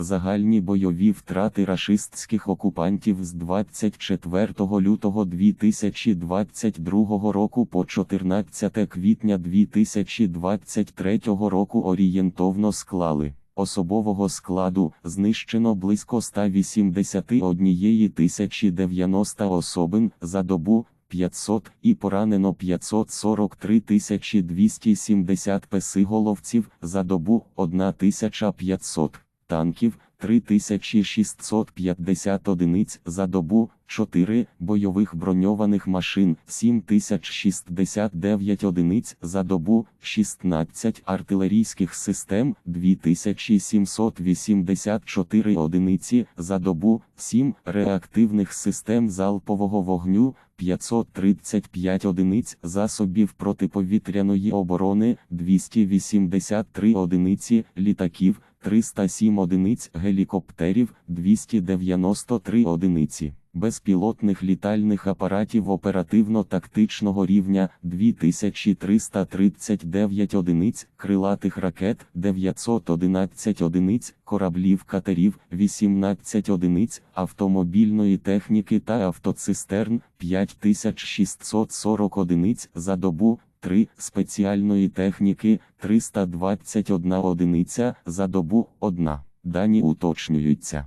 Загальні бойові втрати рашистських окупантів з 24 лютого 2022 року по 14 квітня 2023 року орієнтовно склали. Особового складу знищено близько 181 090 особин за добу 500 і поранено 543 270 песиголовців за добу 1500 танків 3650 одиниць за добу, 4 бойових броньованих машин 7069 одиниць за добу, 16 артилерійських систем 2784 одиниці за добу, 7 реактивних систем залпового вогню 535 одиниць засобів протиповітряної оборони 283 одиниці літаків 307 одиниць гелікоптерів 293 одиниці, безпілотних літальних апаратів оперативно-тактичного рівня 2339 одиниць, крилатих ракет 911 одиниць, кораблів катерів 18 одиниць, автомобільної техніки та автоцистерн 5640 одиниць за добу. 3 спеціальної техніки 321 одиниця за добу 1. Дані уточнюються.